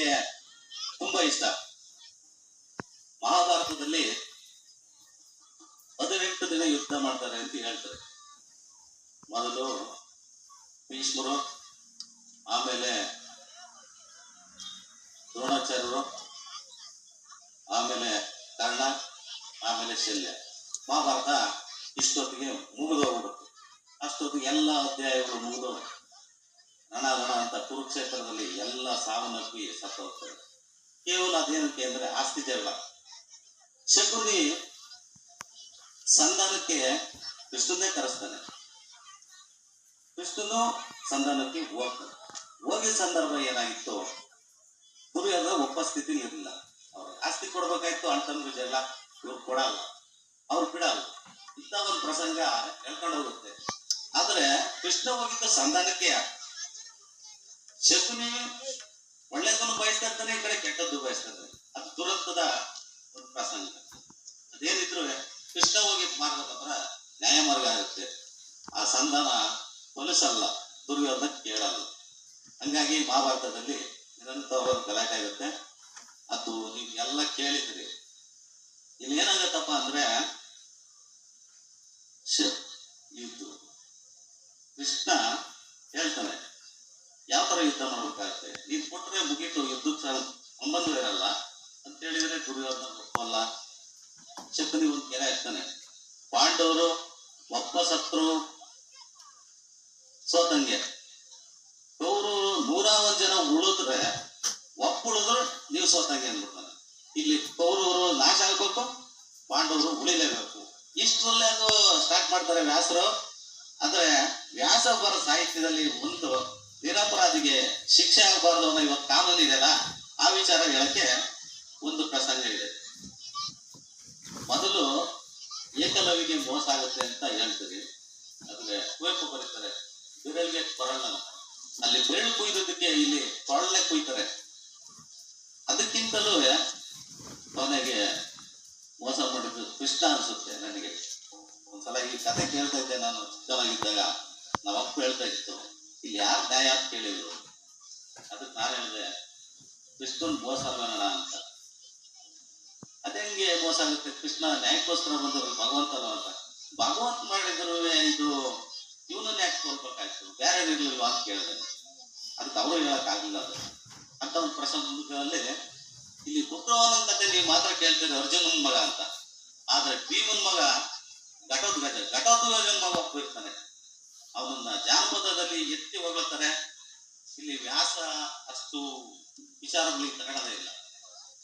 ಹೇಳಕ್ಕೆ ತುಂಬಾ ಇಷ್ಟ. ಮಹಾಭಾರತದಲ್ಲಿ ಹದಿನೆಂಟು ದಿನ ಯುದ್ಧ ಮಾಡ್ತಾರೆ ಅಂತ ಹೇಳ್ತಾರೆ. ಮೊದಲು ಭೀಷ್ಮರು, ಆಮೇಲೆ ದ್ರೋಣಾಚಾರ್ಯರು, ಆಮೇಲೆ ಕರ್ಣ, ಆಮೇಲೆ ಶಲ್ಯ. ಮಹಾಭಾರತ ಇಷ್ಟೊತ್ತಿಗೆ ಮುಗಿದೋಗ್ಬಿಡುತ್ತೆ ಅಷ್ಟೊತ್ತಿಗೆ ಎಲ್ಲ ಅಧ್ಯಾಯಗಳು ಮುಗಿದು ರಣ ಗಣ ಅಂತ ಕುರುಕ್ಷೇತ್ರದಲ್ಲಿ ಎಲ್ಲ ಸಾವನ್ನಪ್ಪಿ ಸತ್ತು ಕೇವಲ ಅದೇನಕ್ಕೆ ಅಂದ್ರೆ ಆಸ್ತಿ ಜಗಳ. ಶಕುನಿ ಸಂಧಾನಕ್ಕೆ ಕೃಷ್ಣನೇ ಕರೆಸ್ತಾನೆ. ಕೃಷ್ಣನು ಸಂಧಾನಕ್ಕೆ ಹೋಗ್ತಾನೆ. ಹೋಗಿದ ಸಂದರ್ಭ ಏನಾಗಿತ್ತು ದುರ್ಯೋಧನ ಒಬ್ಬ ಉಪಸ್ಥಿತಿ ಇರಲಿಲ್ಲ. ಅವ್ರು ಆಸ್ತಿ ಕೊಡ್ಬೇಕಾಯ್ತು ಅಂತಂದ್ರೆ ಜಗಳ, ಇವ್ರು ಕೊಡಲ್ಲ. ಅವ್ರು ಬಿಡಲ್ಲ. ಇಂಥ ಒಂದು ಪ್ರಸಂಗ ಹೇಳ್ಕೊಂಡು ಹೋಗುತ್ತೆ ಆದ್ರೆ ಕೃಷ್ಣ ಹೋಗಿದ್ದ ಸಂಧಾನಕ್ಕೆ ಶಕುನಿ ಒಳ್ಳೆದನ್ನು ಬಯಸ್ತಾ ಇರ್ತಾನೆ ಈ ಕಡೆ ಕೆಟ್ಟದ್ದು ಬಯಸ್ತಾ ಅದು ದುರಂತದ ಒಂದು ಪ್ರಸಂಗ. ಅದೇನಿದ್ರು ಕೃಷ್ಣ ಹೋಗಿ ಮಾರ್ಗದ ಪರ ನ್ಯಾಯಮಾರ್ಗ ಆಗುತ್ತೆ. ಆ ಸಂಧಾನ ಹೊಲಸಲ್ಲ ದುರ್ಯೋಧನ ಕೇಳಲ್ಲ. ಹಂಗಾಗಿ ಮಹಾಭಾರತದಲ್ಲಿ ನಿರಂತರ ಗಲಾಟೆ ಆಗುತ್ತೆ. ಅದು ನೀವು ಎಲ್ಲ ಕೇಳಿದ್ರಿ ಇಲ್ಲಿ ಏನಾಗತ್ತಪ್ಪ ಅಂದ್ರೆ ಶ- ಇದು ಕೃಷ್ಣ ಹೇಳ್ತಾನೆ ಯುದ್ಧ ಮಾಡ್ಬೇಕಾಗತ್ತೆ ನೀನ್ ಕೊಟ್ರೆ ಮುಗೀತು ಯುದ್ಧಕ್ಕೆ ಸಂಬಂಧ ಇರಲ್ಲ ಅಂತ ಹೇಳಿದ್ರೆ ದುರ್ಯೋಧನ ಒಪ್ಪಲ್ಲ. ಶಕುನಿ ಒಂದು ಕೆರೆ ಇರ್ತಾನೆ ಪಾಂಡವರು ಒಬ್ಬ ಸತ್ರು ಸೋತಂಗೆ. ಅವರು ನೂರ ಜನ ಉಳಿದ್ರೆ, ಒಪ್ಪುಳಿದ್ರು ನೀವು ಸೋತಂಗೆ ಅಂದ್ಬಿಡ್ತಾನೆ ಇಲ್ಲಿ ಕೌರವರು ನಾಶ ಆಗ್ಬೇಕು, ಪಾಂಡವರು ಉಳಿಲೇಬೇಕು. ಇಷ್ಟರಲ್ಲೇ ಅದು ಸ್ಟಾರ್ಟ್ ಮಾಡ್ತಾರೆ ವ್ಯಾಸರು. ಅಂದ್ರೆ ವ್ಯಾಸ ಬರೋ ಸಾಹಿತ್ಯದಲ್ಲಿ ಒಂದು ನಿರಪರಾಧಿಗೆ ಶಿಕ್ಷೆ ಆಗಬಾರ್ದು ಅನ್ನೋ ಇವತ್ತು ಕಾನೂನು ಇದೆಯಲ್ಲ, ಆ ವಿಚಾರ ಹೇಳಕ್ಕೆ ಒಂದು ಪ್ರಸಂಗ ಇದೆ. ಮೊದಲು ಏಕಲವಿಗೆ ಮೋಸ ಆಗುತ್ತೆ ಅಂತ ಹೇಳ್ತೀವಿ ಅಂದ್ರೆ ಕುವೆಂಪು ಬರೀತಾರೆ, ಬಿರಳಿಗೆ ಕೊರಳ ಅಲ್ಲಿ ಬೆರಳು ಕುಯ್ದದಕ್ಕೆ ಇಲ್ಲಿ ಕೊರಳನೆ ಕುಯ್ತಾರೆ. ಅದಕ್ಕಿಂತಲೂ ಕೊನೆಗೆ ಮೋಸ ಮಾಡಿದ್ದು ಕೃಷ್ಣ ಅನ್ಸುತ್ತೆ ನನಗೆ. ಒಂದ್ಸಲ ಈ ಕತೆ ಕೇಳ್ತಾ ಇದ್ದೆ ನಾನು ಚಿಕ್ಕವನಾಗಿದ್ದಾಗ ನಮ್ಮ ಅಪ್ಪ ಹೇಳ್ತಾ ಇತ್ತು ಯಾರು ನ್ಯಾಯ ಅಂತ ಕೇಳಿದ್ರು? ಅದಕ್ಕೆ ನಾನು ಹೇಳಿದೆ ಕೃಷ್ಣನ್ ಮೋಸ ಬೇಡ ಅಂತ. ಅದಂಗೆ ಮೋಸ ಆಗುತ್ತೆ? ಕೃಷ್ಣ ನ್ಯಾಯಕ್ಕೋಸ್ಕರ ಬಂದವರು ಭಗವಂತನ ಅಂತ ಭಗವಂತ ಮಾಡಿದ್ರು ಇದು ಇವನನ್ನ ಯಾಕೆ ತೋರ್ಬೇಕಾಯ್ತು? ಬೇರೆ ಇರ್ಲಿಲ್ವಾ ಅಂತ ಕೇಳಿದೆ. ಅದಕ್ಕೆ ಅವರು ಆಗಿಲ್ಲ ಅದು. ಅಂತ ಒಂದು ಪ್ರಸಂಗದಲ್ಲಿ ಇಲ್ಲಿ ಪುತ್ರವನ ಕತೆ ನೀವು ಮಾತ್ರ ಕೇಳ್ತೀರಿ ಅರ್ಜುನನ್ ಮಗ ಅಂತ. ಆದ್ರೆ ಭೀಮನ್ ಮಗ ಘಟೋದ್ಗಜ ಅವನನ್ನ ಜಾನಪದದಲ್ಲಿ ಎತ್ತಿ ಹೋಗ್ತಾರೆ ಇಲ್ಲಿ ವ್ಯಾಸ ಅಷ್ಟು ವಿಚಾರಗಳಿಗೆ ತಗೊಳ್ಳೋದೇ ಇಲ್ಲ.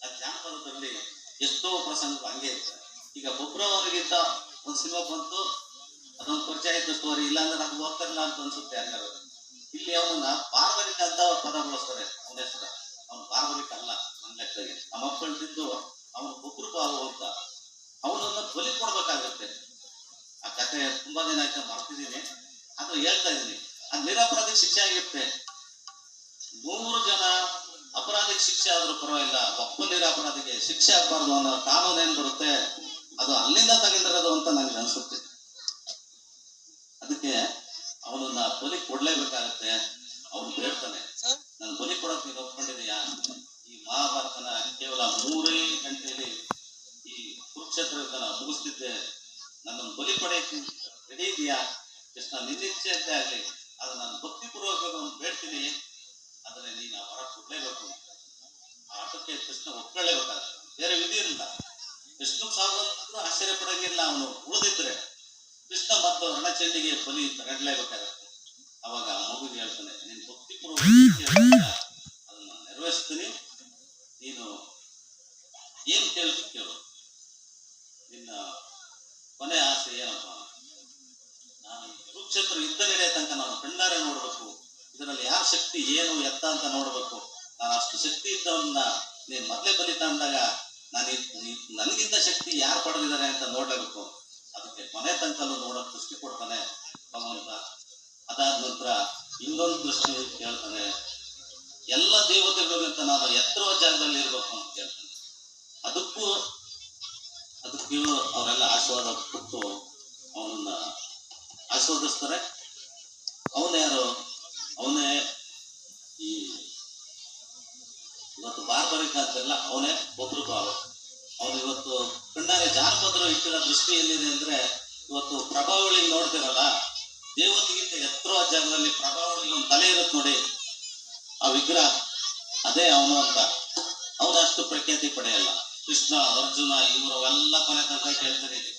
ಆ ಜಾನಪದದಲ್ಲಿ ಎಷ್ಟೋ ಪ್ರಸಂಗ ಹಂಗೆ ಇರ್ತದೆ ಈಗ ಅವರಿಗಿಂತ ಒಂದು ಸಿನಿಮಾ ಬಂತು, ಅದೊಂದು ಪರಿಚಯ ಇದ್ದ ಸ್ಟೋರಿ, ಇಲ್ಲಾಂದ್ರೆ ನಮ್ಗೆ ಹೋಗ್ತಾರಿಲ್ಲ ಅಂತ ಅನ್ಸುತ್ತೆ ಅನ್ನೋರು ಇಲ್ಲಿ ಅವನನ್ನ ಬಾರ್ಬರಿಕ ಅಂತ ಪದ ಬಳಸ್ತಾರೆ ಅವನ ಹೆಸರು. ಅವನು ಬಾರ್ಬರಿಕ ಅಲ್ಲ, ನನ್ನ ಲೆಕ್ಕದಲ್ಲಿ. ನಮ್ಮ ಮಕ್ಕಳು ತಿದ್ದು ಅವನು ಒಬ್ರು ಬಾವು ಅಂತ. ಅವನನ್ನ ಬಲಿ ಕೊಡ್ಬೇಕಾಗತ್ತೆ. ಆ ಕತೆ ತುಂಬಾ ದಿನ ಆಯ್ತು, ಮರ್ತಿದ್ದೀನಿ. ಆದ್ರೆ ಹೇಳ್ತಾ ಇದ್ದೀನಿ. ಆ ನಿರಪರಾಧಿಗೆ ಶಿಕ್ಷೆ ಆಗಿರುತ್ತೆ. ಮೂರು ಜನ ಅಪರಾಧಿಗೆ ಶಿಕ್ಷೆ ಆದ್ರೂ ಪರವಾಗಿಲ್ಲ, ಒಬ್ಬ ನಿರಪರಾಧಿಗೆ ಶಿಕ್ಷೆ ಆಗ್ಬಾರ್ದು ಅನ್ನೋ ಕಾನೂನು ಏನ್ ಬರುತ್ತೆ, ಅದು ಅಲ್ಲಿಂದ ತಗೊಂಡಿರೋದು ಅಂತ ನನಗೆ ಅನ್ಸುತ್ತೆ. ಅದಕ್ಕೆ ಅವನನ್ನ ಬಲಿ ಕೊಡ್ಲೇಬೇಕಾಗತ್ತೆ. ಅವನು ಹೇಳ್ತಾನೆ, ನಾನು ಬಲಿ ಕೊಡಕ್ ನೀನು ಒಪ್ಕೊಂಡಿದೀಯಾ? ಈ ಮಹಾಭಾರತನ ಕೇವಲ ಮೂರೇ ಗಂಟೆಯಲ್ಲಿ ಈ ಕುರುಕ್ಷೇತ್ರ ಮುಗಿಸ್ತಿದ್ದೆ. ನನ್ನನ್ನು ಬಲಿ ಪಡೆಯಕ್ಕೆ ರೆಡಿ ಇದೆಯಾ ಕೃಷ್ಣ ನಿನ್ನಿಚ್ಛೆ ಅಂತ ಆಗಲಿ, ಅದು ನಾನು ಭಕ್ತಿಪೂರ್ವಕ ಬೇಡ್ತೀನಿ, ಆದರೆ ನೀನು ಆ ವರ ಕೊಡಲೇಬೇಕು. ಆ ಆಟಕ್ಕೆ ಕೃಷ್ಣ ಒಪ್ಕೊಳ್ಳೇಬೇಕಾದ್ರೆ ಬೇರೆ ವಿಧಿ ಇರಲಿಲ್ಲ ಕೃಷ್ಣ ಸಾವಿರ ಆಶ್ಚರ್ಯ ಪಡಂಗಿಲ್ಲ. ಅವನು ಉಳಿದಿದ್ರೆ ಕೃಷ್ಣ ಮತ್ತು ರಣಚಂಡಿಗೆ ಬಲಿ ತಗೊಂಡ್ಲೇಬೇಕಾಗತ್ತೆ ಅವಾಗ ಆ ಮಗುಗೆ ಹೇಳ್ತಾನೆ, ನೀನು ಭಕ್ತಿಪೂರ್ವಕ ಅದನ್ನ ನೆರವೇರಿಸ್ತೀನಿ ನೀನು ಏನ್ ಕೇಳ್ಬೇಕು ಕೇಳು ನಿನ್ನ ಕೊನೆ ಆಸೆ ಏನಪ್ಪ ನಾನು ಈ ಕುರುಕ್ಷೇತ್ರ ಯುದ್ಧ ನಡೆಯ ತನಕ ನಾನು ಕಣ್ಣಾರೆ ನೋಡ್ಬೇಕು ಇದರಲ್ಲಿ ಯಾರ ಶಕ್ತಿ ಏನು ಎತ್ತ ಅಂತ ನೋಡಬೇಕು. ನಾನು ಅಷ್ಟು ಶಕ್ತಿ ಇದ್ದವನ್ನ ನೀನ್ ಮೊದಲೇ ಬಲಿತ ಅಂದಾಗ ನಾನು, ನನಗಿಂತ ಶಕ್ತಿ ಯಾರು ಪಡೆದಿದ್ದಾರೆ ಅಂತ ನೋಡಬೇಕು ಅದಕ್ಕೆ ಕೊನೆ ತನಕಲ್ಲೂ ನೋಡಕ್ ದೃಷ್ಟಿ ಕೊಡ್ತಾನೆ ಭಗವಂತ. ಅದಾದ ನಂತರ ಇನ್ನೊಂದು ದೃಷ್ಟಿ ಹೇಳ್ತಾನೆ, ಎಲ್ಲ ದೇವತೆಗಳಿಗಿಂತ ನಾನು ಎತ್ತರವ ಜಾಗದಲ್ಲಿ ಇರ್ಬೇಕು ಅಂತ ಕೇಳ್ತಾನೆ ಅದಕ್ಕೂ, ಅದಕ್ಕೆ ಅವರೆಲ್ಲ ಆಶೀರ್ವಾದ ಕೊಟ್ಟು ಅವನನ್ನ ಆಶೀರ್ವದಿಸ್ತಾರೆ. ಅವನ ಯಾರು ಅವನೇ ಇವತ್ತು ಬಾರ್ಬರಿಕ್ ಅವನೇ ಒಬ್ರು ಭಾವ ಅವನು ಇವತ್ತು ಕಣ್ಣಾರೆ ಜಾನಪದರು ಇಟ್ಟಿರೋ ದೃಷ್ಟಿ ಎಲ್ಲಿದೆ ಅಂದ್ರೆ, ಇವತ್ತು ಪ್ರಭಾವಳಿ ನೋಡ್ತಿರಲ್ಲ, ದೇವತೆಗಿಂತ ಎತ್ತರವಾದ ಜಾಗದಲ್ಲಿ ಪ್ರಭಾವಳಿ ಒಂದು ತಲೆ ಇರುತ್ತೆ ನೋಡಿ. ಆ ವಿಗ್ರಹ, ಅದೇ ಅವನು ಅಂತ. ಅವನು ಅಷ್ಟು ಪ್ರಖ್ಯಾತಿ ಪಡೆಯಲ್ಲ. ಕೃಷ್ಣ, ಅರ್ಜುನ, ಇವರು ಅವೆಲ್ಲ ಕೊನೆ ತನಕ ಕೇಳ್ತಾನೆ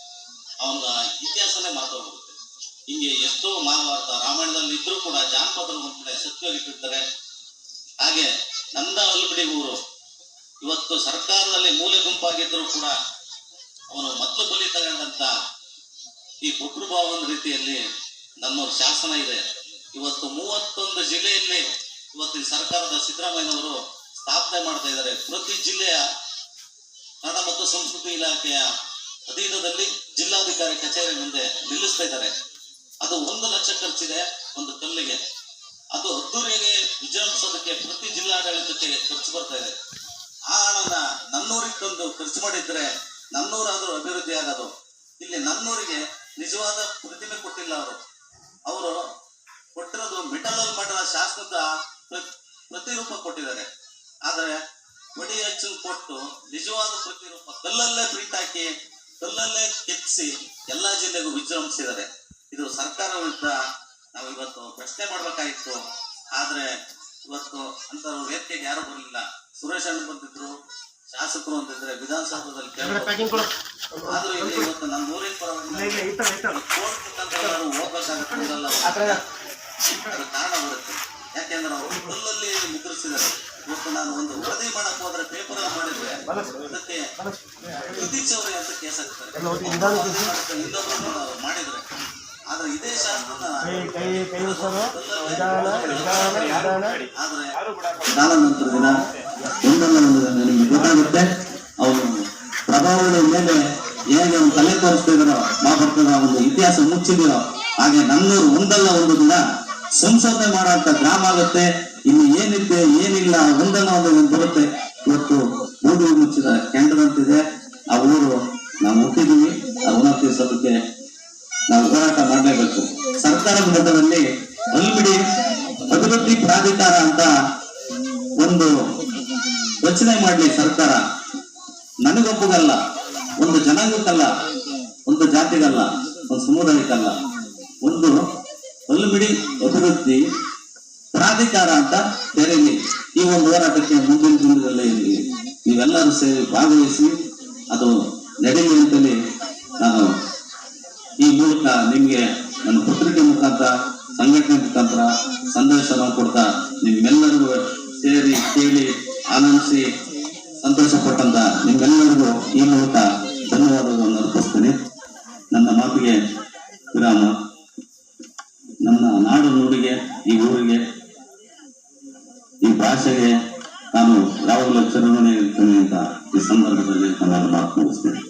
ಅವನ ಇತಿಹಾಸನೇ ಮಾತಾಡ್ಬಿಡುತ್ತೆ ಹಿಂಗೆ ಎಷ್ಟೋ ಮಹಾಭಾರತ, ರಾಮಾಯಣದಲ್ಲಿ ಇದ್ರೂ ಕೂಡ ಜಾನಪದರು ಒಂದು ಕಡೆ ಸತ್ಯವಾಗಿಟ್ಟಿರ್ತಾರೆ ಹಾಗೆ ನಂದ ಅಲ್ಬಿಡಿ ಊರು. ಇವತ್ತು ಸರ್ಕಾರದಲ್ಲಿ ಮೂಲೆ ಗುಂಪಾಗಿದ್ರು ಕೂಡ ಅವನು ಮೊದಲು ಬಲಿ ತಗೊಂಡಂತ ಈ ಬುಕ್ರುಭಾವನ ರೀತಿಯಲ್ಲಿ ನನ್ನ ಶಾಸನ ಇದೆ. ಇವತ್ತು ಮೂವತ್ತೊಂದು ಜಿಲ್ಲೆಯಲ್ಲಿ ಇವತ್ತು ಸರ್ಕಾರದ ಸಿದ್ದರಾಮಯ್ಯನವರು ಸ್ಥಾಪನೆ ಮಾಡ್ತಾ ಇದ್ದಾರೆ. ಪ್ರತಿ ಜಿಲ್ಲೆಯ ಕನ್ನಡ ಮತ್ತು ಸಂಸ್ಕೃತಿ ಇಲಾಖೆಯ ಅಧೀನದಲ್ಲಿ ಜಿಲ್ಲಾಧಿಕಾರಿ ಕಚೇರಿ ಮುಂದೆ ನಿಲ್ಲಿಸ್ತಾ ಇದ್ದಾರೆ. ಅದು ಒಂದು ಲಕ್ಷ ಖರ್ಚಿದೆ ಒಂದು ಕಲ್ಲಿಗೆ. ಅದು ಅದ್ದೂರಿಯಾಗಿ ವಿಜೃಂಭಿಸೋದಕ್ಕೆ ಪ್ರತಿ ಜಿಲ್ಲಾಡಳಿತಕ್ಕೆ ಖರ್ಚು ಬರ್ತಾ ಇದೆ. ಆ ಹಣನ ನನ್ನೂರಿಗೆ ತಂದು ಖರ್ಚು ಮಾಡಿದ್ರೆ ನನ್ನೂರಾದ್ರೂ ಅಭಿವೃದ್ಧಿ ಆಗೋದು. ಇಲ್ಲಿ ನನ್ನೂರಿಗೆ ನಿಜವಾದ ಪ್ರತಿಮೆ ಕೊಟ್ಟಿಲ್ಲ ಅವರು. ಅವರು ಕೊಟ್ಟಿರೋದು ಮಿಟಲಲ್ಲಿ ಮಾಡಿದ ಶಾಸನದ ಪ್ರ- ಪ್ರತಿರೂಪ ಕೊಟ್ಟಿದ್ದಾರೆ. ಆದರೆ ಮಡಿ ಹಚ್ಚು ಕೊಟ್ಟು ನಿಜವಾದ ಪ್ರತಿರೂಪ ಕಲ್ಲಲ್ಲೇ ಪ್ರಿಂಟ್ ಹಾಕಿ, ಕಲ್ಲಲ್ಲೇ ಕೆತ್ತಿಸಿ ಎಲ್ಲಾ ಜಿಲ್ಲೆಗೂ ವಿಜೃಂಭಿಸಿದ್ದಾರೆ. ಇದು ಸರ್ಕಾರ ವಿರುದ್ಧ ನಾವು ಇವತ್ತು ಪ್ರಶ್ನೆ ಮಾಡ್ಬೇಕಾಗಿತ್ತು. ಆದ್ರೆ ಇವತ್ತು ಅಂತ ವೇದಿಕೆಗೆ ಯಾರು ಬರಲಿಲ್ಲ. ಸುರೇಶ್ ಅಣ್ಣ ಬಂದಿದ್ರು ಶಾಸಕರು ಅಂತಿದ್ರೆ ವಿಧಾನಸೌಧದಲ್ಲಿ ಆದ್ರೂ ಇಲ್ಲಿ ಇವತ್ತು ನಮ್ಮ ಊರಿನ ಪರವಾಗಿ ಅದು ಕಾರಣ ಬರುತ್ತೆ. ಯಾಕೆಂದ್ರೆ ಅವರು ಕಲ್ಲಲ್ಲಿ ಮುದ್ರಿಸಿದ್ದಾರೆ. ಇವತ್ತು ನಾನು ಒಂದು ವರದಿ ಮಾಡಕ್ ಹೋದ್ರೆ ಪೇಪರ್ ಅಲ್ಲಿ ಮಾಡಿದ್ರೆ ಅದಕ್ಕೆ ಚೌರಿ ಅಂತ ಕೇಸ್ ಹಾಕ್ತಾರೆ. ಇನ್ನೊಬ್ಬರು ಮಾಡಿದ್ರೆ. ಕೈ ಕೈ ಕೈ ಉತ್ಸವ ನಿಧಾನ ನಿಧಾನ ನಿಧಾನ ಆದ್ರೆ ಕಾಲಾನಂತರ ದಿನ ಒಂದಲ್ಲ ಒಂದು ದಿನ ನಿಮ್ಗೆ ಗೊತ್ತಾಗುತ್ತೆ ಅವರು ಪ್ರಭಾವದ ಮೇಲೆ ಹೇಗೆ ಒಂದು ತಲೆ ತೋರಿಸ್ತಾ ಇದಾರೋ ಮಹಾಭಾರತದ ಒಂದು ಇತಿಹಾಸ ಮುಚ್ಚಿದಿರೋ ಹಾಗೆ ನನ್ನೂರು ಒಂದಲ್ಲ ಒಂದು ದಿನ ಸಂಶೋಧನೆ ಮಾಡುವಂತ ಗ್ರಾಮ ಆಗುತ್ತೆ ಇಲ್ಲಿ ಏನಿದೆ ಏನಿಲ್ಲ ಒಂದಲ್ಲ ಒಂದು ಬರುತ್ತೆ. ಇವತ್ತು ಊರು ಮುಚ್ಚಿದ ಕೆಂಡದಂತಿದೆ ಆ ಊರು ನಾವು ಹುಟ್ಟಿದೀವಿ ಆ ತೀರ್ಸೋದಕ್ಕೆ ನಾವು ಹೋರಾಟ ಮಾಡಲೇಬೇಕು. ಸರ್ಕಾರದ ಮಟ್ಟದಲ್ಲಿ ಅಲ್ಬಿಡಿ ಅಭಿವೃದ್ಧಿ ಪ್ರಾಧಿಕಾರ ಅಂತ ಒಂದು ರಚನೆ ಮಾಡಲಿ ಸರ್ಕಾರ. ನನಗೊಬ್ಬಗಲ್ಲ, ಒಂದು ಜನಾಂಗಕ್ಕಲ್ಲ, ಒಂದು ಜಾತಿಗಲ್ಲ, ಒಂದು ಸಮುದಾಯಕ್ಕಲ್ಲ. ಒಂದು ಅಲ್ಬಿಡಿ ಅಭಿವೃದ್ಧಿ ಪ್ರಾಧಿಕಾರ ಅಂತ ತೆರೆಯಲಿ ಈ ಒಂದು ಹೋರಾಟಕ್ಕೆ ಮುಂದಿನ ದಿನದಲ್ಲಿ ನೀವೆಲ್ಲರೂ ಸೇರಿ ಭಾಗವಹಿಸಿ, ಅದು ನಡೆಯಲಿ ಅಂತಲೇ ನಾನು ಮೂಲಕ ನಿಮ್ಗೆ ನನ್ನ ಪತ್ರಿಕೆ ಮುಖಾಂತರ, ಸಂಘಟನೆ ಮುಖಾಂತರ ಸಂದೇಶವನ್ನು ಕೊಡ್ತಾ ನಿಮ್ಮೆಲ್ಲರಿಗೂ ಸೇರಿ ಕೇಳಿ ಆನಂದಿಸಿ ಸಂತೋಷ ಪಟ್ಟಂತ ನಿಮ್ಮೆಲ್ಲರಿಗೂ ಈ ಮೂಲಕ ಧನ್ಯವಾದಗಳನ್ನು ಅರ್ಪಿಸ್ತೀನಿ. ನನ್ನ ಮಾತಿಗೆ ವಿರಾಮ. ನನ್ನ ನಾಡು ನುಡಿಗೆ, ಈ ಊರಿಗೆ, ಈ ಭಾಷೆಗೆ ನಾನು ಯಾವಾಗಲೂ ಚರಣೆ ಇರ್ತೇನೆ ಅಂತ ಈ ಸಂದರ್ಭದಲ್ಲಿ ನನ್ನ ಮಾತು ಮುಗಿಸ್ತೇನೆ.